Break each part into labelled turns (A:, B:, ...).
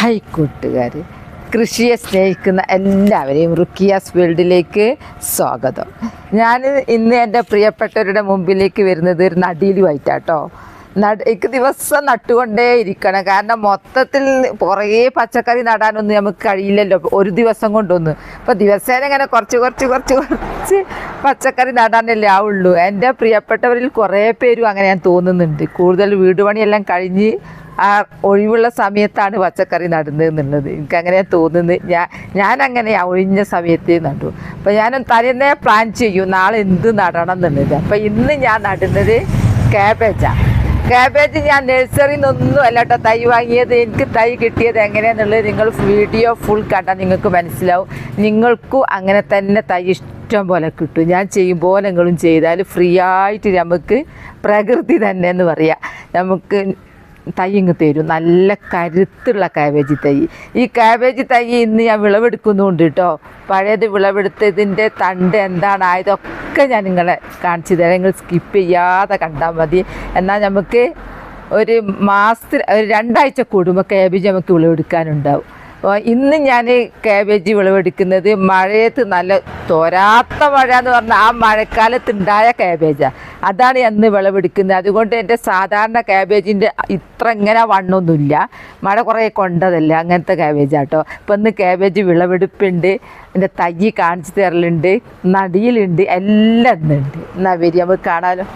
A: Hi കൂട്ടുകാർ കൃഷിയെ സ്നേഹിക്കുന്ന എല്ലാവരെയും റുക്കിയാസ് ഫീൽഡിലേക്ക് സ്വാഗതം. ഞാൻ ഇന്ന് എന്റെ പ്രിയപ്പെട്ടവരുടെ മുമ്പിലേക്ക് വരുന്നത് ഒരു നടീലുമായിട്ടാട്ടോ. നട എനിക്ക് ദിവസം നട്ടുകൊണ്ടേ ഇരിക്കണം. കാരണം മൊത്തത്തിൽ കുറേ പച്ചക്കറി നടാനൊന്നും നമുക്ക് കഴിയില്ലല്ലോ. ഒരു ദിവസം കൊണ്ടൊന്നും. അപ്പോൾ ദിവസേന ഇങ്ങനെ കുറച്ച് കുറച്ച് കുറച്ച് കുറച്ച് പച്ചക്കറി നടാനല്ലേ ആവുള്ളൂ. എന്റെ പ്രിയപ്പെട്ടവരിൽ കുറേ പേരും അങ്ങനെ ഞാൻ തോന്നുന്നുണ്ട്. കൂടുതൽ വീട് പണിയെല്ലാം കഴിഞ്ഞ് ആ ഒഴിവുള്ള സമയത്താണ് പച്ചക്കറി എനിക്ക് അങ്ങനെയാണ് തോന്നുന്നത്. ഞാൻ ഞാൻ അങ്ങനെ ഒഴിഞ്ഞ സമയത്ത് നടു. അപ്പോൾ ഞാൻ തലേന്നേ പ്ലാൻ ചെയ്യും നാളെ എന്ത് നടണം എന്നുള്ളത്. അപ്പോൾ ഇന്ന് ഞാൻ നടുന്നത് ക്യാബേജാണ് ക്യാബേജ് ഞാൻ നഴ്സറിയിൽ നിന്നൊന്നും അല്ല കേട്ടോ തൈ വാങ്ങിയത്. എനിക്ക് തൈ കിട്ടിയത് എങ്ങനെയാണെന്നുള്ളത് നിങ്ങൾ വീഡിയോ ഫുൾ കണ്ടാൽ നിങ്ങൾക്ക് മനസ്സിലാവും. നിങ്ങൾക്കും അങ്ങനെ തന്നെ തൈ ഇഷ്ടം പോലെ കിട്ടും. ഞാൻ ചെയ്യും പോലെ നിങ്ങളും ചെയ്താൽ ഫ്രീ ആയിട്ട് നമുക്ക് പ്രകൃതി തന്നെ എന്ന് പറയാം. നമുക്ക് തൈ ഇങ്ങ് തരും. നല്ല കരുത്തുള്ള കാബേജ് തൈ. ഈ കാബേജ് തൈ ഇന്ന് ഞാൻ വിളവെടുക്കുന്നുണ്ട് കേട്ടോ പഴയത് വിളവെടുത്തതിന്റെ തണ്ട് എന്താണ്? ആയതൊക്കെ ഞാൻ നിങ്ങളെ കാണിച്ചു തരാം. നിങ്ങൾ സ്കിപ്പ് ചെയ്യാതെ കണ്ടാൽ മതി. എന്നാൽ നമുക്ക് ഒരു മാസത്തിൽ ഒരു രണ്ടാഴ്ച കൂടുമ്പോൾ കാബേജ് നമുക്ക് വിളവെടുക്കാനുണ്ടാവും. ഇന്ന് ഞാൻ കാബേജ് വിളവെടുക്കുന്നത് മഴയത്ത് നല്ല തോരാത്ത മഴ എന്ന് പറഞ്ഞാൽ ആ മഴക്കാലത്ത് ഉണ്ടായ കാബേജാണ് അതാണ് അന്ന് വിളവെടുക്കുന്നത്. അതുകൊണ്ട് എന്റെ സാധാരണ കാബേജിന്റെ ഇത്ര ഇങ്ങനെ വണ്ണൊന്നുമില്ല. മഴ കുറേ കൊണ്ടതല്ല അങ്ങനത്തെ കാബേജാട്ടോ ഇപ്പം ഇന്ന് കാബേജ് വിളവെടുപ്പുണ്ട്. എന്റെ തൈ കാണിച്ചു തരലുണ്ട്. നടിയിലുണ്ട്. എല്ലാം ഇന്നുണ്ട്. എന്നാ വരി നമുക്ക് കാണാമല്ലോ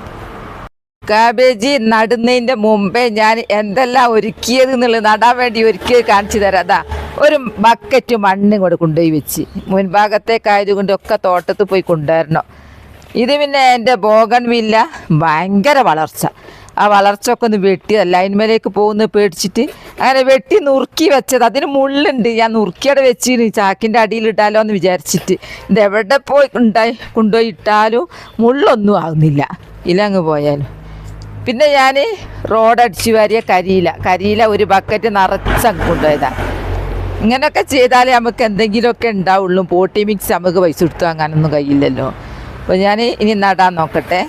A: കാബേജ് നടുന്നതിന്റെ മുമ്പേ ഞാൻ എന്തെല്ലാം ഒരുക്കിയത് എന്നുള്ളത് നടാൻ വേണ്ടി ഒരുക്കിയത് കാണിച്ചു തരാം. അതാ ഒരു ബക്കറ്റ് മണ്ണും കൂടെ കൊണ്ടുപോയി വെച്ച്. മുൻഭാഗത്തേക്കായതുകൊണ്ട് ഒക്കെ തോട്ടത്തിൽ പോയി കൊണ്ടുവരണം. ഇത് പിന്നെ എന്റെ ബോഗൺ വില്ല ഭയങ്കര വളർച്ച. ആ വളർച്ച ഒക്കെ ഒന്ന് വെട്ടി ലൈൻമേലേക്ക് പോകുന്ന പേടിച്ചിട്ട് അങ്ങനെ വെട്ടി നുറുക്കി വെച്ചത്. അതിന് മുള്ളുണ്ട്. ഞാൻ നുറുക്കിയുടെ വെച്ച് ചാക്കിന്റെ അടിയിലിട്ടാലോ എന്ന് വിചാരിച്ചിട്ട്. ഇത് എവിടെ പോയി ഉണ്ടായി കൊണ്ടുപോയി ഇട്ടാലും മുള്ളൊന്നും ആകുന്നില്ല ഇലങ്ങ് പോയാലും. പിന്നെ ഞാൻ റോഡ് അടിച്ചു വാരിയ കരിയില. കരിയില ഒരു ബക്കറ്റ് നിറച്ചങ്ങ് കൊണ്ടുപോയതാണ് ഇങ്ങനെയൊക്കെ ചെയ്താലേ നമുക്ക് എന്തെങ്കിലുമൊക്കെ ഉണ്ടാവുള്ളൂ. പോട്ടി മിക്സ് നമുക്ക് പൈസ കൊടുത്തു വാങ്ങാനൊന്നും കഴിയില്ലല്ലോ. അപ്പോൾ ഞാൻ ഇനി നടാൻ നോക്കട്ടെ.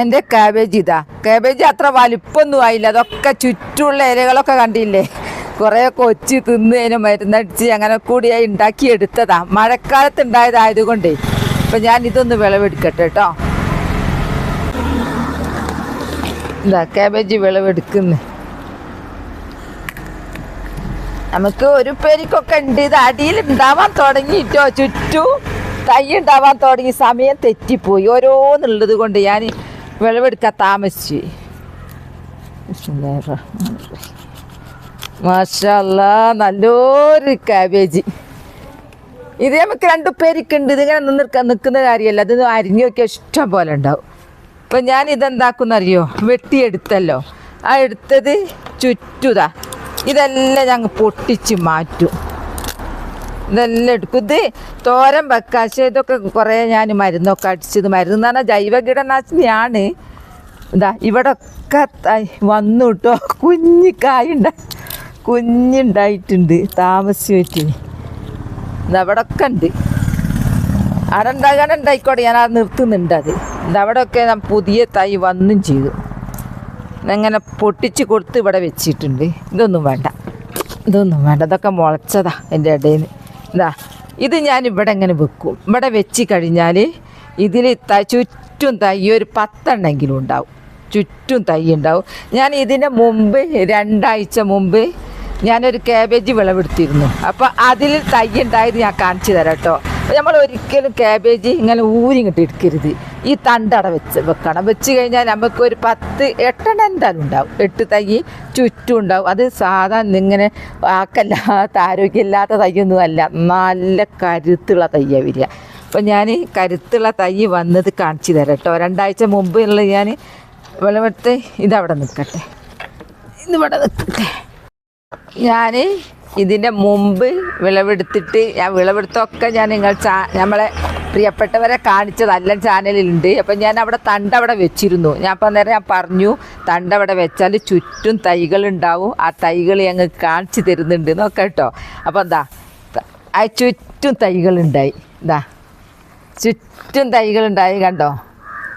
A: എന്റെ കാബേജ് ഇതാ. കാബേജ് അത്ര വലിപ്പമൊന്നും ആയില്ല. അതൊക്കെ ചുറ്റുമുള്ള ഇലകളൊക്കെ കണ്ടില്ലേ? കുറേ കൊച്ചി തിന്നതിന് മരുന്നടിച്ച് അങ്ങനെ കൂടിയായി ഉണ്ടാക്കിയെടുത്തതാ. മഴക്കാലത്ത് ഉണ്ടായതായതുകൊണ്ടേ. അപ്പം ഞാൻ ഇതൊന്ന് വിളവെടുക്കട്ടെ കേട്ടോ. ഇതാ കാബേജ് വിളവെടുക്കുന്നു. നമുക്ക് ഒരു പേരിക്കൊക്കെ ഉണ്ട്. ഇത് അടിയിൽ ഉണ്ടാവാൻ തുടങ്ങിയിട്ടോ ചുറ്റും തൈ ഉണ്ടാവാൻ തുടങ്ങി. സമയം തെറ്റിപ്പോയി. ഓരോന്നുള്ളത് കൊണ്ട് ഞാൻ വിളവെടുക്കാൻ താമസിച്ചു. മാഷല്ല നല്ലൊരു കാബേജ് ഇത് നമുക്ക് രണ്ട് പേരിക്കുണ്ട്. ഇതിങ്ങനെ നിന്ന് നിൽക്കുന്ന കാര്യമല്ല. അത് അരിഞ്ഞു നോക്കിയാൽ ഇഷ്ടം പോലെ ഉണ്ടാവും. അപ്പം ഞാൻ ഇതെന്താക്കുന്നറിയോ വെട്ടിയെടുത്തല്ലോ. ആ എടുത്തത് ചുറ്റുതാ ഇതെല്ലാം ഞങ്ങൾ പൊട്ടിച്ച് മാറ്റും. ഇതെല്ലാം എടുക്കും. ഇത് തോരൻ വെക്കാശ ഇതൊക്കെ കുറേ ഞാൻ മരുന്നൊക്കെ അടിച്ചത് മരുന്ന് എന്ന് പറഞ്ഞാൽ ജൈവ കീടനാശിനിയാണ്. എന്താ ഇവിടെ ഒക്കെ തൈ വന്നു കേട്ടോ കുഞ്ഞിക്കായുണ്ട കുഞ്ഞുണ്ടായിട്ടുണ്ട് താമസിച്ച് വെച്ച് അവിടെ ഒക്കെ ഉണ്ട്. അവിടെ ഉണ്ടാകാൻ ഉണ്ടായിക്കോട്ടെ ഞാൻ അത് നിർത്തുന്നുണ്ട് അത്. ഇത് അവിടെയൊക്കെ ഞാൻ പുതിയ തൈ വന്നും ചെയ്തു. അങ്ങനെ പൊട്ടിച്ച് കൊടുത്ത് ഇവിടെ വെച്ചിട്ടുണ്ട്. ഇതൊന്നും വേണ്ട. ഇതൊന്നും വേണ്ട. ഇതൊക്കെ മുളച്ചതാ എന്റെ ഇടയിൽ എന്താ ഇതാ ഞാൻ ഇവിടെ ഇങ്ങനെ വെക്കും. ഇവിടെ വെച്ച് കഴിഞ്ഞാൽ ഇതിൽ ത ചുറ്റും തൈ ഒരു പത്തെണ്ണെങ്കിലും ഉണ്ടാവും. ചുറ്റും തൈ ഉണ്ടാവും. ഞാൻ ഇതിന്റെ മുമ്പ് രണ്ടാഴ്ച മുമ്പ് ഞാനൊരു കാബേജ് വിളവെടുത്തിരുന്നു. അപ്പോൾ അതിൽ തൈ ഉണ്ടായത് ഞാൻ കാണിച്ചു തരാം കേട്ടോ. നമ്മൾ ഒരിക്കലും ക്യാബേജ് ഇങ്ങനെ ഊരിങ്ങിട്ട് എടുക്കരുത്. ഈ തണ്ടട വെച്ച് വെക്കണം. വെച്ച് കഴിഞ്ഞാൽ നമുക്ക് ഒരു പത്ത് എട്ടെണ്ണം എന്തായാലും ഉണ്ടാവും. എട്ട് തൈ ചുറ്റും ഉണ്ടാവും. അത് സാധാരണ ഇങ്ങനെ ആക്കല്ലാത്ത ആരോഗ്യമില്ലാത്ത തൈയൊന്നും അല്ല. നല്ല കരുത്തുള്ള തയ്യാണ് വരിക. അപ്പോൾ ഞാൻ കരുത്തുള്ള തൈ വന്നത് കാണിച്ചു തരാം കേട്ടോ. രണ്ടാഴ്ച മുമ്പ് ഉള്ള ഞാൻ വിളവെടുത്ത് ഇതവിടെ നിൽക്കട്ടെ. ഇതിവിടെ നിൽക്കട്ടെ. ഞാൻ ഇതിന്റെ മുമ്പ് വിളവെടുത്തിട്ട് ഞാൻ വിളവെടുത്തൊക്കെ ഞാൻ നിങ്ങൾ ചാ നമ്മളെ പ്രിയപ്പെട്ടവരെ കാണിച്ചതെല്ലാം ചാനലിലുണ്ട്. അപ്പം ഞാൻ അവിടെ തണ്ട് അവിടെ വെച്ചിരുന്നു. ഞാൻ അപ്പം നേരം ഞാൻ പറഞ്ഞു തണ്ട് അവിടെ വെച്ചാൽ ചുറ്റും തൈകൾ ഉണ്ടാവും. ആ തൈകൾ ഞങ്ങൾ കാണിച്ചു തരുന്നുണ്ട്. നോക്കാം കേട്ടോ. അപ്പം എന്താ ആ ചുറ്റും തൈകളുണ്ടായി എന്താ ചുറ്റും തൈകളുണ്ടായി കണ്ടോ?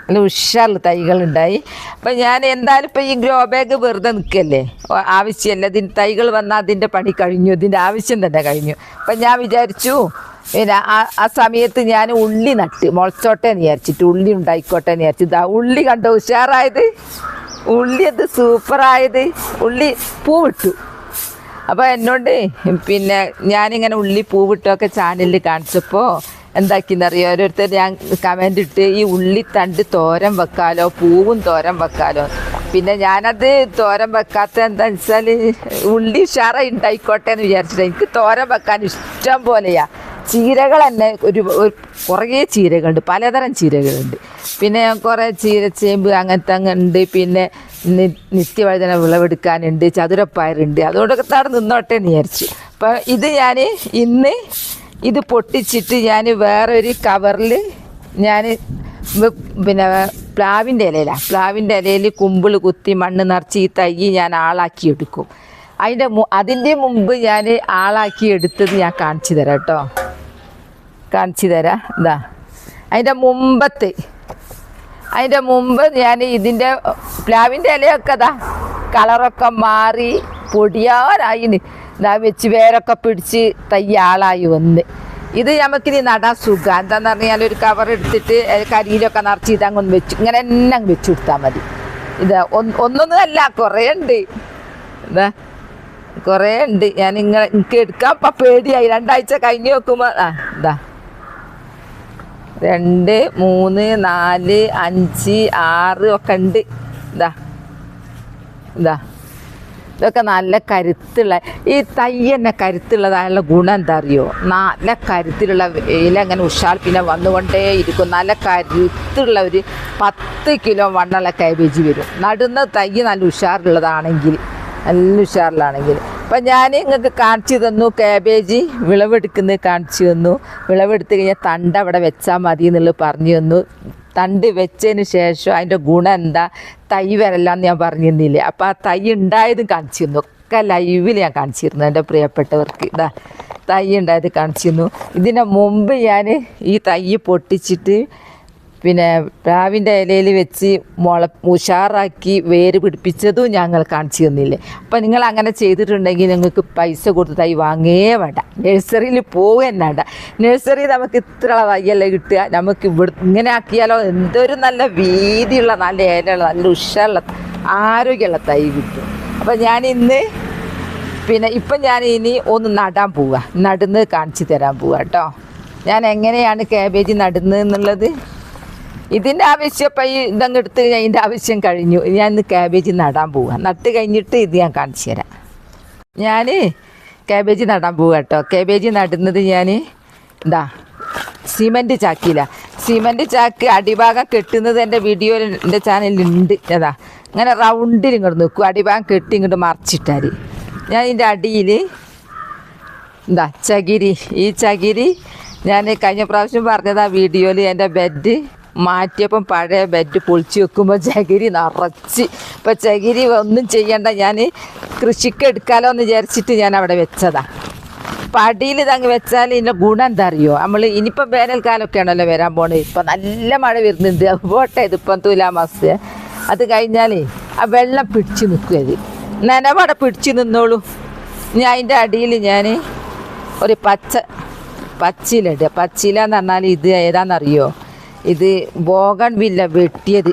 A: നല്ല ഉഷാറുള്ള തൈകളുണ്ടായി. അപ്പം ഞാൻ എന്തായാലും ഇപ്പം ഈ ഗ്രോ ബാഗ് വെറുതെ നിൽക്കല്ലേ ആവശ്യമല്ല. ഇതിന് തൈകൾ വന്നാൽ അതിന്റെ പണി കഴിഞ്ഞു. ഇതിന്റെ ആവശ്യം തന്നെ കഴിഞ്ഞു. അപ്പം ഞാൻ വിചാരിച്ചു പിന്നെ ആ ആ സമയത്ത് ഞാൻ ഉള്ളി നട്ട് മുളച്ചോട്ടെ എന്ന് വിചാരിച്ചിട്ട് ഉള്ളി ഉണ്ടായിക്കോട്ടെ എന്ന് വിചാരിച്ചു. ആ ഉള്ളി കണ്ടോ ഉഷാറായത്? ഉള്ളി അത് സൂപ്പറായത്? ഉള്ളി പൂവിട്ടു. അപ്പോൾ എന്നോട് പിന്നെ ഞാനിങ്ങനെ ഉള്ളി പൂവിട്ടൊക്കെ ചാനലിൽ കാണിച്ചപ്പോൾ എന്താക്കിയെന്നറിയോ ഓരോരുത്തർ ഞാൻ കമന്റ് ഇട്ട് ഈ ഉള്ളി തണ്ട് തോരൻ വെക്കാലോ പൂവും തോരൻ വെക്കാലോ. പിന്നെ ഞാനത് തോരൻ വെക്കാത്ത എന്താ വെച്ചാൽ ഉള്ളി ഉഷാറ ഉണ്ടായിക്കോട്ടെ എന്ന് വിചാരിച്ചിട്ട്. എനിക്ക് തോരൻ വെക്കാൻ ഇഷ്ടം പോലെയാ. ചീരകൾ തന്നെ ഒരു കുറേ ചീരകളുണ്ട് പലതരം ചീരകളുണ്ട്. പിന്നെ കുറേ ചീരച്ചേമ്പ് അങ്ങനത്തെ അങ്ങനെ ഉണ്ട് പിന്നെ നിത്യവഴുതന വിളവെടുക്കാനുണ്ട് ചതുരപ്പയറുണ്ട്. അതുകൊണ്ടൊക്കെ താടെ നിന്നോട്ടെ എന്ന് വിചാരിച്ചു. അപ്പം ഇത് ഞാൻ ഇന്ന് ഇത് പൊട്ടിച്ചിട്ട് ഞാൻ വേറൊരു കവറിൽ ഞാൻ പിന്നെ പ്ലാവിന്റെ ഇലയിലാണ് പ്ലാവിന്റെ ഇലയിൽ കുമ്പിൾ കുത്തി മണ്ണ് നിറച്ച് ഈ തൈ ഞാൻ ആളാക്കി എടുക്കും. അതിന്റെ അതിന്റെ മുമ്പ് ഞാൻ ആളാക്കി എടുത്തത് ഞാൻ കാണിച്ചു തരാം കേട്ടോ. കാണിച്ചു തരാം. ഇതാ. അതിന്റെ മുമ്പത്തെ അതിന്റെ മുമ്പ് ഞാൻ ഇതിന്റെ പ്ലാവിന്റെ ഇലയൊക്കെ ഇതാ കളറൊക്കെ മാറി പൊടിയാറായിന് ഇതാ വെച്ച് വേരൊക്കെ പിടിച്ച് തയ്യാളായി വന്ന്. ഇത് നമുക്കിനി നടാൻ സുഖം. എന്താന്ന് പറഞ്ഞാൽ ഒരു കവർ എടുത്തിട്ട് കരിയിലൊക്കെ നിറച്ച് ഇതങ്ങൊന്ന് വെച്ചു ഇങ്ങനെ തന്നെ അങ്ങ് വെച്ച് കൊടുത്താൽ മതി. ഇത് ഒന്ന് ഒന്നൊന്നും അല്ല കുറേ ഉണ്ട്. എന്താ കുറേ ഉണ്ട്. ഞാൻ ഇങ്ങനെ എനിക്ക് എടുക്കാൻ പേടിയായി. രണ്ടാഴ്ച കഴിഞ്ഞ് നോക്കുമ്പോൾ ആ ഇതാ രണ്ട് മൂന്ന് നാല് അഞ്ച് ആറ് ഒക്കെ ഉണ്ട്. ഇതാ. ഇതാ. ഇതൊക്കെ നല്ല കരുത്തുള്ള ഈ തയ്യന്നെ കരുത്തുള്ളതായുള്ള ഗുണം എന്താ അറിയോ നല്ല കരുത്തിലുള്ള ഇല അങ്ങനെ ഉഷാർ പിന്നെ വന്നുകൊണ്ടേ ഇരിക്കും. നല്ല കരുത്തുള്ള ഒരു പത്ത് കിലോ വണ്ണുള്ള കാബേജ് വരും. നടുന്ന തയ്യ് നല്ല ഉഷാറുള്ളതാണെങ്കിൽ നല്ല ഉഷാറിലാണെങ്കിൽ. അപ്പം ഞാൻ നിങ്ങൾക്ക് കാണിച്ചു തന്നു കാബേജ് വിളവെടുക്കുന്നത് കാണിച്ചു തന്നു. വിളവെടുത്ത് കഴിഞ്ഞാൽ തണ്ട് അവിടെ വെച്ചാൽ മതി എന്നുള്ളത് പറഞ്ഞു തന്നു. തണ്ട് വെച്ചതിന് ശേഷം അതിന്റെ ഗുണം എന്താ? തൈ വരല്ലാന്ന് ഞാൻ പറഞ്ഞു തന്നില്ലേ അപ്പോൾ ആ തൈ ഉണ്ടായതും കാണിച്ചു തന്നു. ഒക്കെ ലൈവിൽ ഞാൻ കാണിച്ചിരുന്നു എന്റെ പ്രിയപ്പെട്ടവർക്ക്. ഇതാ തൈ ഉണ്ടായത് കാണിച്ചിരുന്നു ഇതിന് മുമ്പ് ഞാൻ ഈ തൈ പൊട്ടിച്ചിട്ട് പിന്നെ പ്രാവിന്റെ ഇലയിൽ വെച്ച് മുള ഉഷാറാക്കി വേര് പിടിപ്പിച്ചതും ഞങ്ങൾ കാണിച്ചു തന്നില്ലേ. അപ്പം നിങ്ങൾ അങ്ങനെ ചെയ്തിട്ടുണ്ടെങ്കിൽ നിങ്ങൾക്ക് പൈസ കൊടുത്ത് തൈ വാങ്ങേ വേണ്ട. നഴ്സറിയിൽ പോവുകയും വേണ്ട നഴ്സറി നമുക്ക് ഇത്ര തൈയല്ലേ കിട്ടുക. നമുക്ക് ഇവിടെ ഇങ്ങനെ ആക്കിയാലോ എന്തൊരു നല്ല വീതിയുള്ള നല്ല ഇലയുള്ള നല്ല ഉഷാറുള്ള ആരോഗ്യമുള്ള തൈ കിട്ടും. അപ്പം ഞാൻ ഇന്ന് പിന്നെ ഇപ്പം ഞാൻ ഇനി ഒന്ന് നടാൻ പോവുക. നടന്ന് കാണിച്ചു തരാൻ പോവുക കേട്ടോ. ഞാൻ എങ്ങനെയാണ് കാബേജ് നടുന്നത് എന്നുള്ളത്? ഇതിന്റെ ആവശ്യം ഇപ്പം ഈ ഇതങ്ങ് എടുത്ത് ഇതിന്റെ ആവശ്യം കഴിഞ്ഞു. ഞാൻ ഇന്ന് ക്യാബേജ് നടാൻ പോവുക നട്ട് കഴിഞ്ഞിട്ട് ഇത് ഞാൻ കാണിച്ചു തരാം. ഞാൻ ക്യാബേജ് നടാൻ പോവുക കേട്ടോ ക്യാബേജ് നടുന്നത് ഞാൻ എന്താ സിമന്റ് ചാക്കിയില്ല സിമന്റ് ചാക്ക് അടിഭാഗം കെട്ടുന്നത് എന്റെ വീഡിയോയിൽ എന്റെ ചാനലിലുണ്ട് അതാ അങ്ങനെ റൗണ്ടിൽ ഇങ്ങോട്ട് നിൽക്കും. അടിഭാഗം കെട്ടി ഇങ്ങോട്ട് മറിച്ചിട്ടാൽ ഞാൻ ഇതിന്റെ അടിയിൽ എന്താ ചകിരി. ഈ ചകിരി ഞാൻ കഴിഞ്ഞ പ്രാവശ്യം പറഞ്ഞതാ വീഡിയോയിൽ എന്റെ ബെഡ് മാറ്റിയപ്പം പഴയ ബെഡ് പൊളിച്ച് വെക്കുമ്പോൾ ചകിരി നിറച്ച്. ഇപ്പം ചകിരി ഒന്നും ചെയ്യണ്ട. ഞാൻ കൃഷിക്ക് എടുക്കാലോ എന്ന് വിചാരിച്ചിട്ട് ഞാൻ അവിടെ വെച്ചതാണ് പടിയിൽ ഇതങ്ങ് വെച്ചാൽ ഇതിന്റെ ഗുണം എന്താ അറിയോ നമ്മൾ ഇനിയിപ്പം വേനൽക്കാലമൊക്കെ ആണല്ലോ വരാൻ പോണത് ഇപ്പം നല്ല മഴ വരുന്നുണ്ട്. അതുപോട്ടെ ഇതിപ്പം തുലാമാസത്തെ അത് കഴിഞ്ഞാലേ ആ വെള്ളം പിടിച്ച് നിൽക്കും അത്. നനവടെ പിടിച്ച് നിന്നോളൂ. ഞാൻ അതിന്റെ അടിയിൽ ഞാൻ ഒരു പച്ച പച്ചിലിടുക പച്ചില എന്ന് പറഞ്ഞാൽ ഇത് ഏതാണെന്നറിയോ ഇത് ബോഗൺ വില്ല വെട്ടിയത്.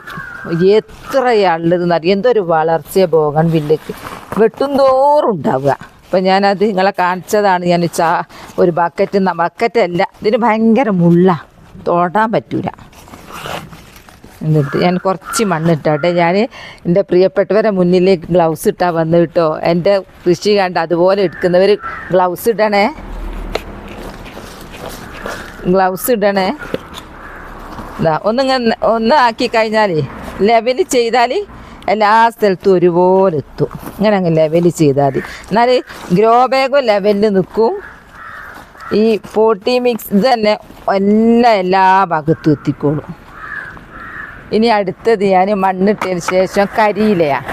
A: എത്രയുള്ളതെന്ന് അറിയാം എന്തൊരു വളർച്ച ബോഗൺ വില്ലക്ക് വെട്ടും തോറും ഉണ്ടാവുക അപ്പം ഞാനത് നിങ്ങളെ കാണിച്ചതാണ്. ഞാൻ ചാ ഒരു ബക്കറ്റ് ബക്കറ്റല്ല. ഇതിന് ഭയങ്കര മുള്ള. തൊടാൻ പറ്റൂല. എന്നിട്ട് ഞാൻ കുറച്ച് മണ്ണിട്ടാട്ടെ. ഞാൻ എന്റെ പ്രിയപ്പെട്ടവരെ മുന്നിലേക്ക് ഗ്ലൗസ് ഇട്ടാൽ വന്നു കേട്ടോ. എന്റെ കൃഷി കണ്ട് അതുപോലെ എടുക്കുന്നവർ ഗ്ലൗസ് ഇടണേ. ഗ്ലൗസ് ഇടണേ. ഒന്നിങ്ങനെ ഒന്ന് ആക്കി കഴിഞ്ഞാൽ ലെവൽ ചെയ്താൽ എല്ലാ സ്ഥലത്തും ഒരുപോലെ എത്തും. ഇങ്ങനെ അങ്ങ് ലെവൽ ചെയ്താൽ മതി എന്നാൽ ഗ്രോ ബാഗും ലെവലിൽ നിൽക്കും ഈ പോട്ടി മിക്സ് തന്നെ എല്ലാം എല്ലാ ഭാഗത്തും എത്തിക്കോളും. ഇനി അടുത്തത് ഞാൻ മണ്ണിട്ടതിന് ശേഷം കരിയിലയാണ്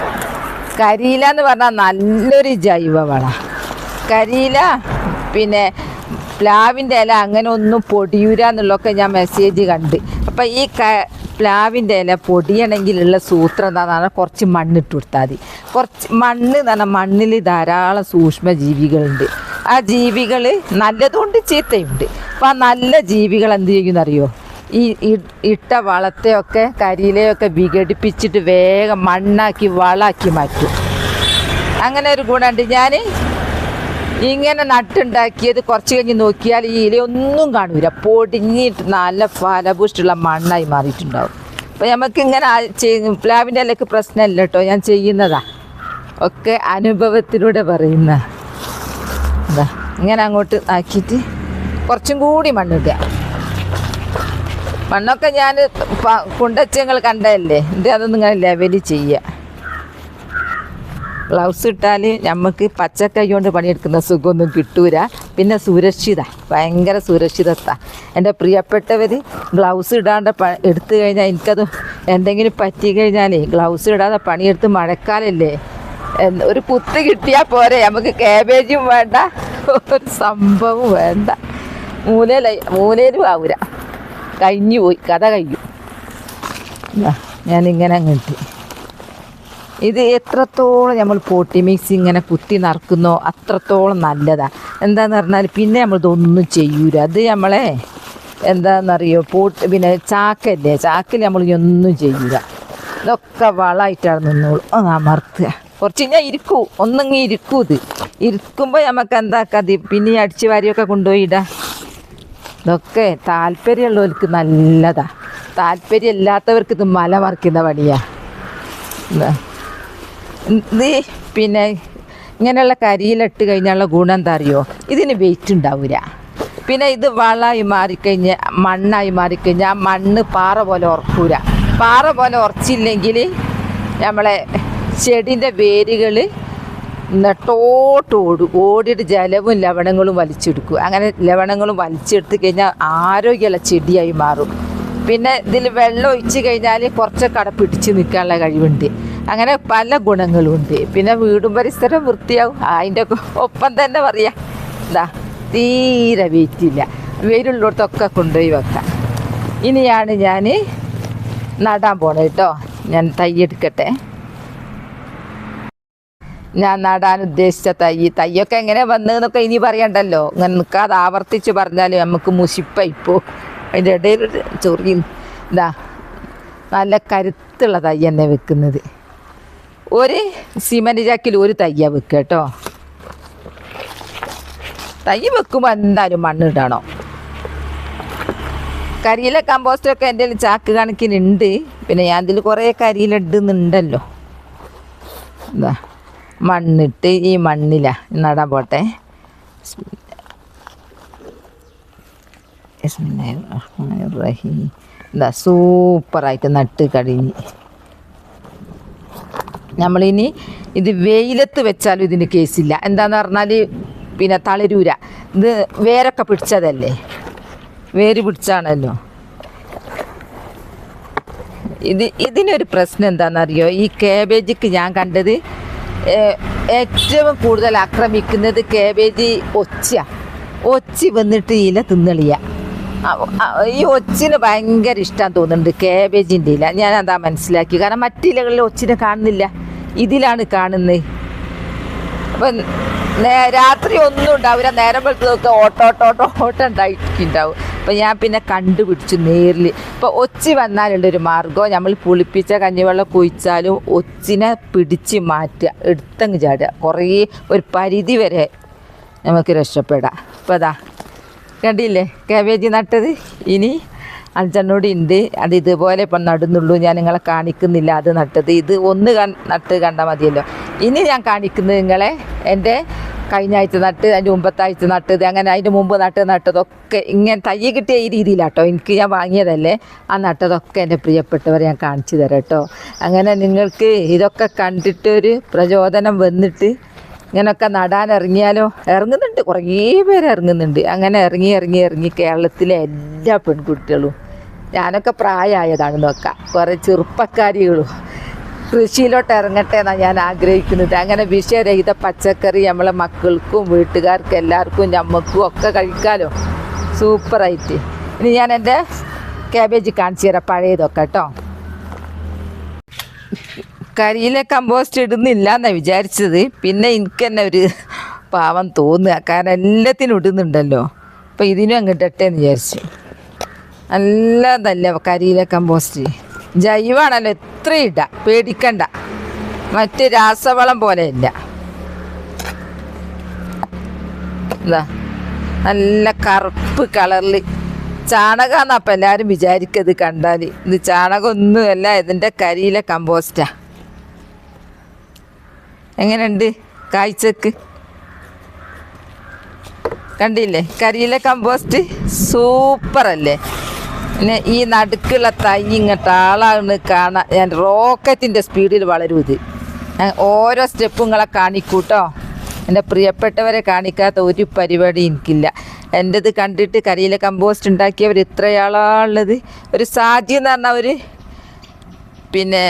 A: കരിയില എന്ന് പറഞ്ഞാൽ നല്ലൊരു ജൈവ ജൈവവള കരിയില പിന്നെ പ്ലാവിന്റെ ഇല അങ്ങനെ ഒന്നും പൊടിയൂര എന്നുള്ളതൊക്കെ ഞാൻ മെസ്സേജ് കണ്ട്. അപ്പം ഈ ക പ്ലാവിന്റെ ഇല പൊടിയണമെങ്കിലുള്ള സൂത്രം എന്താണെന്ന് പറഞ്ഞാൽ കുറച്ച് മണ്ണിട്ട് കൊടുത്താൽ മതി. കുറച്ച് മണ്ണ് എന്ന് പറഞ്ഞാൽ മണ്ണിൽ ധാരാളം സൂക്ഷ്മ ജീവികളുണ്ട് ആ ജീവികൾ നല്ലതുകൊണ്ട് ചീത്തയുണ്ട്. അപ്പം ആ നല്ല ജീവികൾ എന്ത് ചെയ്യുമെന്നറിയോ ഈ ഇട്ട വളത്തെയൊക്കെ കരിയിലെയൊക്കെ വിഘടിപ്പിച്ചിട്ട് വേഗം മണ്ണാക്കി വളാക്കി മാറ്റും. അങ്ങനെ ഒരു ഗുണമുണ്ട്. ഞാൻ ഇങ്ങനെ നട്ടുണ്ടാക്കിയത് കുറച്ച് കഴിഞ്ഞ് നോക്കിയാൽ ഈ ഇലയൊന്നും കാണൂല പൊടിഞ്ഞിട്ട് നല്ല ഫലഭൂഷ്ടുള്ള മണ്ണായി മാറിയിട്ടുണ്ടാവും. അപ്പോൾ നമുക്ക് ഇങ്ങനെ പ്ലാവിന്റെ ഇലക്ക് പ്രശ്നമില്ല കേട്ടോ. ഞാൻ ചെയ്യുന്നതാ. ഒക്കെ അനുഭവത്തിലൂടെ പറയുന്ന. എന്താ ഇങ്ങനെ അങ്ങോട്ട് ആക്കിയിട്ട് കുറച്ചും കൂടി മണ്ണിടുക മണ്ണൊക്കെ ഞാൻ കുണ്ടച്ചങ്ങൾ കണ്ടതല്ലേ? എന്നിട്ട് അതൊന്നും ഇങ്ങനെ ലെവൽ ചെയ്യുക. ഗ്ലൗസ് ഇട്ടാൽ നമുക്ക് പച്ചക്കൈ കൊണ്ട് പണിയെടുക്കുന്ന സുഖമൊന്നും കിട്ടൂല. പിന്നെ സുരക്ഷിത ഭയങ്കര സുരക്ഷിതത്ത എന്റെ പ്രിയപ്പെട്ടവർ ഗ്ലൗസ് ഇടാണ്ട് പ എടുത്തു കഴിഞ്ഞാൽ എനിക്കത് എന്തെങ്കിലും പറ്റി കഴിഞ്ഞാൽ ഗ്ലൗസ് ഇടാതെ പണിയെടുത്ത് മഴക്കാലല്ലേ? ഒരു പുത്ത് കിട്ടിയാൽ പോരെ നമുക്ക് കാബേജും വേണ്ട ഒരു സംഭവം വേണ്ട. മൂലയില മൂലയിലും ആവൂല. കഴിഞ്ഞു പോയി കഥ കഴിഞ്ഞു. ഞാനിങ്ങനെ അങ്ങോട്ട് ഇത് എത്രത്തോളം നമ്മൾ പോട്ടി മിക്സ് ഇങ്ങനെ കുത്തി നറുക്കുന്നോ അത്രത്തോളം നല്ലതാണ് എന്താന്ന് പറഞ്ഞാൽ പിന്നെ നമ്മൾ ഇതൊന്നും ചെയ്യൂല. അത് നമ്മളെ എന്താണെന്നറിയോ പോട്ട് പിന്നെ ചാക്കല്ലേ ചാക്കിൽ നമ്മൾ ഒന്നും ചെയ്യൂല. ഇതൊക്കെ വളമായിട്ടാണ് നിന്നോളൂ. ഒന്ന് അമർത്തുക കുറച്ച് കഴിഞ്ഞാൽ ഇരിക്കൂ. ഒന്നിങ്ങി ഇരിക്കൂ ഇത്. ഇരിക്കുമ്പോൾ നമുക്ക് എന്താക്കാതി പിന്നെ അടിച്ചു വാരിയൊക്കെ കൊണ്ടുപോയി ഇടാം. ഇതൊക്കെ താല്പര്യമുള്ളവർക്ക് നല്ലതാണ് താല്പര്യം ഇല്ലാത്തവർക്ക് ഇത് മല മറിക്കുന്ന പണിയാണ് ഇത് പിന്നെ ഇങ്ങനെയുള്ള കരിയിലിട്ട് കഴിഞ്ഞുള്ള ഗുണം എന്താ അറിയോ? ഇതിന് വെയിറ്റ് ഉണ്ടാവില്ല പിന്നെ ഇത് വളമായി മാറിക്കഴിഞ്ഞ് മണ്ണായി മാറിക്കഴിഞ്ഞാൽ മണ്ണ് പാറ പോലെ ഉറക്കൂല. പാറ പോലെ ഉറച്ചില്ലെങ്കിൽ നമ്മളെ ചെടിന്റെ വേരുകൾ നെട്ടോട്ട് ഓടും. ഓടിയിട്ട് ജലവും ലവണങ്ങളും വലിച്ചെടുക്കും. അങ്ങനെ ലവണങ്ങളും വലിച്ചെടുത്ത് കഴിഞ്ഞാൽ ആരോഗ്യമുള്ള ചെടിയായി മാറും. പിന്നെ ഇതിൽ വെള്ളം ഒഴിച്ച് കഴിഞ്ഞാൽ കുറച്ചൊക്കെ അവിടെ പിടിച്ച് നിൽക്കാനുള്ള കഴിവുണ്ട്. അങ്ങനെ പല ഗുണങ്ങളുണ്ട്. പിന്നെ വീടും പരിസരം വൃത്തിയാവും. അതിന്റെ ഒപ്പം തന്നെ പറയാം. എന്താ തീരെ വെയിറ്റില്ല. വെയിലുള്ളിടത്തൊക്കെ കൊണ്ടുപോയി വെക്കാം. ഇനിയാണ് ഞാൻ നടാൻ പോണത് കേട്ടോ. ഞാൻ തൈ എടുക്കട്ടെ. ഞാൻ നടാൻ ഉദ്ദേശിച്ച തൈ. തൈയൊക്കെ എങ്ങനെ വന്നതെന്നൊക്കെ ഇനി പറയണ്ടല്ലോ. ഇങ്ങനെ നിൽക്കാതെ ആവർത്തിച്ച് പറഞ്ഞാൽ നമുക്ക് മുഷിപ്പായിപ്പോ അതിന്റെ ഇടയിൽ ചൊറിയും ചൊറി ഇതാ നല്ല കരുത്തുള്ള തൈ തന്നെ വെക്കുന്നത്. ഒരു സിമന്റ് ചാക്കിൽ ഒരു തയ്യ വെക്കുക കേട്ടോ. തൈ വെക്കുമ്പോൾ എന്തായാലും മണ്ണിടണം കരിയില കമ്പോസ്റ്റൊക്കെ എന്റെ ചാക്ക് കണക്കിനുണ്ട്. പിന്നെ ഞാൻ ഇതിൽ കുറേ കരിയില ഇടുന്നുണ്ടല്ലോ. മണ്ണിട്ട് ഈ മണ്ണില നടാൻ പോട്ടെ. റഹീം സൂപ്പറായിട്ട് നട്ട് കഴിഞ്ഞ്. നമ്മളിനി ഇത് വെയിലത്ത് വെച്ചാലും ഇതിന് കേസില്ല. എന്താന്ന് പറഞ്ഞാൽ പിന്നെ തളരൂര. ഇത് വേരൊക്കെ പിടിച്ചതല്ലേ? വേര് പിടിച്ചാണല്ലോ. ഇത് ഇതിനൊരു പ്രശ്നം എന്താണെന്നറിയോ ഈ കാബേജിക്ക് ഞാൻ കണ്ടത് ഏറ്റവും കൂടുതൽ ആക്രമിക്കുന്നത് കാബേജ് ഒച്ച ഒച്ചി വന്നിട്ട് ഇല തിന്നളിയ. ഈ ഒച്ചിന് ഭയങ്കര ഇഷ്ടം തോന്നുന്നുണ്ട് കാബേജിന്റെ ഇല. ഞാൻ അതാ മനസ്സിലാക്കി കാരണം മറ്റിലകളിൽ ഒച്ചിനെ കാണുന്നില്ല. ഇതിലാണ് കാണുന്നത് അപ്പം രാത്രി ഒന്നും ഉണ്ടാവില്ല. നേരം വെളുത്തതൊക്കെ ഓട്ടോ ഓട്ടം ഉണ്ടായിട്ടുണ്ടാവും. അപ്പം ഞാൻ പിന്നെ കണ്ടുപിടിച്ചു നേരിൽ ഇപ്പോൾ ഒച്ചി വന്നാലുള്ളൊരു മാർഗം നമ്മൾ പുളിപ്പിച്ച കഞ്ഞിവെള്ളം കുഴിച്ചാലും ഒച്ചിനെ പിടിച്ച് മാറ്റുക. എടുത്തങ്ങ് ചാടുക. കുറേ ഒരു പരിധി വരെ നമുക്ക് രക്ഷപ്പെടാം. അപ്പോൾ അതാ കണ്ടില്ലേ? കാബേജ് നട്ടത്? ഇനി അഞ്ചെണ്ണോടി ഉണ്ട് അത് ഇതുപോലെ ഇപ്പം നടുന്നുള്ളൂ. ഞാൻ നിങ്ങളെ കാണിക്കുന്നില്ല. അത് നട്ടത്. ഇത് ഒന്ന് നട്ട് കണ്ടാൽ മതിയല്ലോ. ഇനി ഞാൻ കാണിക്കുന്നത് നിങ്ങളെ എന്റെ കഴിഞ്ഞ ആഴ്ച നട്ട് അതിന്റെ മുമ്പത്തെ ആഴ്ച നട്ടത് അങ്ങനെ അതിന്റെ മുമ്പ് നട്ട് നട്ടതൊക്കെ ഇങ്ങനെ തയ്യ കിട്ടിയ ഈ രീതിയിലാട്ടോ. എനിക്ക് ഞാൻ വാങ്ങിയതല്ലേ. ആ നട്ടതൊക്കെ എന്റെ പ്രിയപ്പെട്ടവരെ ഞാൻ കാണിച്ചു തരാം കേട്ടോ. അങ്ങനെ നിങ്ങൾക്ക് ഇതൊക്കെ കണ്ടിട്ട് ഒരു പ്രചോദനം വന്നിട്ട് ഇങ്ങനൊക്കെ നടാൻ ഇറങ്ങിയാലോ ഇറങ്ങുന്നുണ്ട്. കുറേ പേര് ഇറങ്ങുന്നുണ്ട്. അങ്ങനെ ഇറങ്ങി ഇറങ്ങി ഇറങ്ങി കേരളത്തിലെ എല്ലാ പെൺകുട്ടികളും. ഞാനൊക്കെ പ്രായമായതാണ് നോക്കാം കുറേ ചെറുപ്പക്കാരികളും. കൃഷിയിലോട്ട് ഇറങ്ങട്ടെ എന്നാണ് ഞാൻ ആഗ്രഹിക്കുന്നത്. അങ്ങനെ വിഷയരഹിത പച്ചക്കറി നമ്മളെ മക്കൾക്കും വീട്ടുകാർക്കും എല്ലാവർക്കും ഞമ്മക്കും ഒക്കെ കഴിക്കാലോ. സൂപ്പറായിട്ട്. ഇനി ഞാൻ എന്റെ കാബേജ് കാണിച്ചു തരാം. പഴയതൊക്കെ കേട്ടോ. കരിയിലെ കമ്പോസ്റ്റ് ഇടുന്നില്ല എന്നാണ് വിചാരിച്ചത്. പിന്നെ എനിക്ക് തന്നെ ഒരു പാവം തോന്നുക. കാരണം എല്ലാത്തിനും ഇടുന്നുണ്ടല്ലോ. അപ്പം ഇതിനും അങ്ങോട്ട് ഇട്ടേന്ന് വിചാരിച്ചു. നല്ലതല്ല കരിയിലെ കമ്പോസ്റ്റ് ജൈവമാണല്ലോ എത്ര ഇട. പേടിക്കണ്ട. മറ്റ് രാസവളം പോലെയല്ല ഇതാ. നല്ല കറുപ്പ് കളറിൽ ചാണകമെന്ന് അപ്പം എല്ലാവരും വിചാരിക്കത് കണ്ടാൽ ഇത് ചാണകമൊന്നുമല്ല ഇതിന്റെ കരിയിലെ കമ്പോസ്റ്റാ എങ്ങനെയുണ്ട്? കാഴ്ചക്ക്? കണ്ടില്ലേ? കരിയിലെ കമ്പോസ്റ്റ് സൂപ്പർ അല്ലേ? പിന്നെ ഈ നടുക്കുള്ള തൈ ഇങ്ങോട്ട് ആളാണ് കാണാൻ ഞാൻ റോക്കറ്റിന്റെ സ്പീഡിൽ വളരും ഇത്. ഞാൻ ഓരോ സ്റ്റെപ്പും കാണിക്കൂട്ടോ. എന്റെ പ്രിയപ്പെട്ടവരെ കാണിക്കാത്ത ഒരു പരിപാടി എനിക്കില്ല. എന്റെത് കണ്ടിട്ട് കരിയിലെ കമ്പോസ്റ്റ് ഉണ്ടാക്കിയവർ ഇത്രയാളുള്ളത് ഒരു സാജി എന്ന് പറഞ്ഞാൽ ഒരു പിന്നെ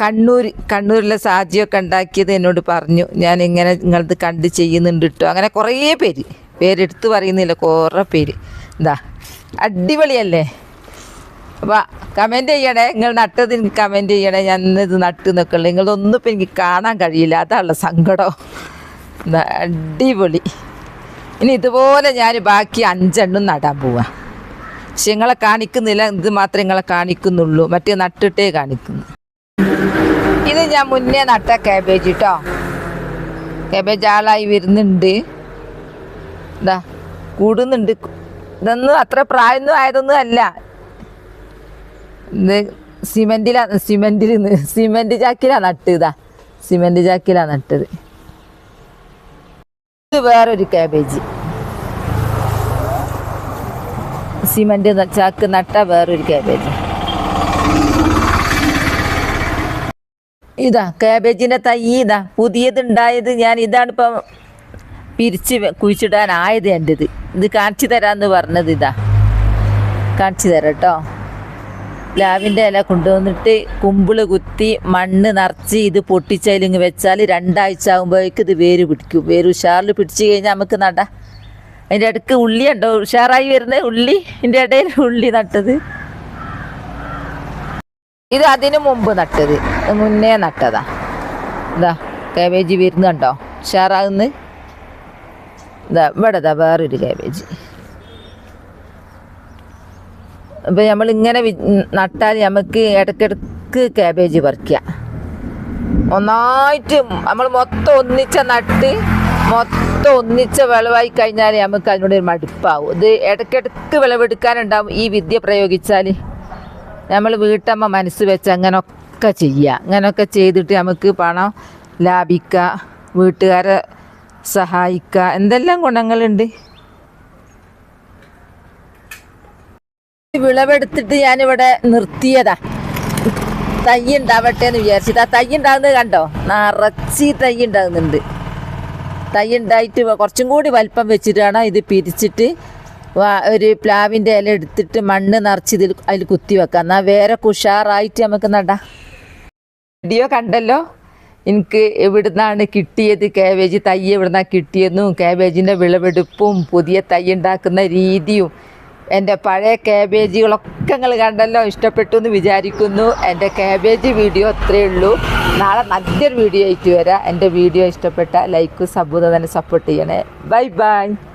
A: കണ്ണൂർ കണ്ണൂരിലെ സാജിയൊക്കെ ഉണ്ടാക്കിയത് എന്നോട് പറഞ്ഞു. ഞാൻ ഇങ്ങനെ നിങ്ങളത് കണ്ട് ചെയ്യുന്നുണ്ട് കേട്ടോ അങ്ങനെ കുറേ പേര്. പേരെടുത്ത് പറയുന്നില്ല കുറേ പേര്. എന്താ അടിപൊളിയല്ലേ? അപ്പോൾ കമന്റ് ചെയ്യണേ. നിങ്ങൾ നട്ടത് എനിക്ക് കമന്റ് ചെയ്യണേ. ഞാൻ ഇത് നട്ട് ഉള്ളു നിങ്ങളൊന്നും ഇപ്പം എനിക്ക് കാണാൻ കഴിയില്ല. അതാണുള്ള സങ്കടം. എന്താ അടിപൊളി. ഇനി ഇതുപോലെ ഞാൻ ബാക്കി അഞ്ചെണ്ണം നടാൻ പോവാ. പക്ഷെ നിങ്ങളെ കാണിക്കുന്നില്ല. ഇത് മാത്രമേ നിങ്ങളെ കാണിക്കുന്നുള്ളൂ. മറ്റേ നട്ടിട്ടേ കാണിക്കുന്നു. ഇത് ഞാൻ മുന്നേ നട്ട കാബേജ് കേട്ടോ കാബേജ് ആളായി വരുന്നുണ്ട്. ഇതാ കൂടുന്നുണ്ട്. ഇതൊന്നും അത്ര പ്രായമൊന്നും ആയതൊന്നും അല്ല. ഇത് സിമെന്റിലാ സിമെന്റിൽ സിമെന്റ് ചാക്കിലാ നട്ട് ഇതാ സിമെന്റ് ചാക്കിലാ നട്ടത്. ഇത് വേറൊരു കാബേജ് സിമെന്റ് ചാക്ക് നട്ട വേറൊരു കാബേജ് ഇതാ കാബേജിന്റെ തൈ ഇതാ പുതിയതുണ്ടായത് ഞാൻ ഇതാണ് ഇപ്പം പിരിച്ച് കുഴിച്ചിടാനായത് എന്റെത് ഇത് കാണിച്ചു തരാമെന്ന് പറഞ്ഞത് ഇതാ. കാണിച്ചു തരാം കേട്ടോ. പ്ലാവിന്റെ ഇല കൊണ്ടുവന്നിട്ട് കുമ്പിൾ കുത്തി മണ്ണ് നിറച്ച് ഇത് പൊട്ടിച്ചതിലിങ്ങ് വെച്ചാൽ രണ്ടാഴ്ച ആകുമ്പോഴേക്ക് ഇത് വേര് പിടിക്കും. വേര് ഉഷാറിൽ പിടിച്ചു കഴിഞ്ഞാൽ നമുക്ക് നടാം. അതിന്റെ ഇടയ്ക്ക് ഉള്ളി ഉണ്ടോ? ഉഷാറായി വരുന്നത് ഉള്ളി? ഇതിന്റെ ഇടയിൽ ഉള്ളി നട്ടത്. ഇത് അതിനു മുമ്പ് നട്ടത്. മുന്നേ നട്ടതാ. ഇതാ കാബേജ് വരുന്നുണ്ടോ ഉഷാറാകുന്ന്. ഇതാ ഇവിടെതാ വേറൊരു കാബേജ് അപ്പം നമ്മൾ ഇങ്ങനെ നട്ടാൽ നമുക്ക് ഇടയ്ക്കിടയ്ക്ക് കാബേജ് പറിക്കാം. ഒന്നായിട്ട് നമ്മൾ മൊത്തം ഒന്നിച്ച നട്ട് മൊത്തം ഒന്നിച്ച വിളവായി കഴിഞ്ഞാൽ നമുക്ക് അതിനോട് ഒരു മടുപ്പാവും. ഇത് ഇടയ്ക്കിടയ്ക്ക് വിളവെടുക്കാനുണ്ടാവും. ഈ വിദ്യ പ്രയോഗിച്ചാൽ നമ്മൾ വീട്ടമ്മ മനസ്സ് വെച്ച് അങ്ങനൊക്കെ ചെയ്യുക അങ്ങനെയൊക്കെ ചെയ്തിട്ട് നമുക്ക് പണം ലാഭിക്കുക വീട്ടുകാരെ സഹായിക്കുക എന്തെല്ലാം ഗുണങ്ങളുണ്ട്? വിളവെടുത്തിട്ട് ഞാനിവിടെ നിർത്തിയതാ. തൈ ഉണ്ടാവട്ടെ എന്ന് വിചാരിച്ചിട്ട്. ആ തൈ ഉണ്ടാകുന്നത് കണ്ടോ? നിറച്ച് തൈ ഉണ്ടാകുന്നുണ്ട് തൈ ഉണ്ടായിട്ട് കുറച്ചും കൂടി വലിപ്പം വെച്ചിട്ടാണ് ഇത് പിരിച്ചിട്ട് ഒരു പ്ലാവിന്റെ ഇല എടുത്തിട്ട് മണ്ണ് നിറച്ച് ഇതിൽ അതിൽ കുത്തി വെക്കാം. എന്നാൽ വേറെ കുഷാറായിട്ട് നമുക്ക് നടാം. വീഡിയോ കണ്ടല്ലോ? എനിക്ക് എവിടുന്നാണ് കിട്ടിയത്? കാബേജ് തൈ എവിടുന്നാണ് കിട്ടിയെന്നും കാബേജിന്റെ വിളവെടുപ്പും പുതിയ തൈ ഉണ്ടാക്കുന്ന രീതിയും എന്റെ പഴയ കാബേജുകളൊക്കെ നിങ്ങൾ കണ്ടല്ലോ? ഇഷ്ടപ്പെട്ടു എന്ന് വിചാരിക്കുന്നു. എന്റെ കാബേജ് വീഡിയോ അത്രയേ ഉള്ളൂ. നാളെ നല്ലൊരു വീഡിയോ ആയിട്ട് വരാം. എന്റെ വീഡിയോ ഇഷ്ടപ്പെട്ട ലൈക്കും സബൂത തന്നെ സപ്പോർട്ട് ചെയ്യണേ. Bye bye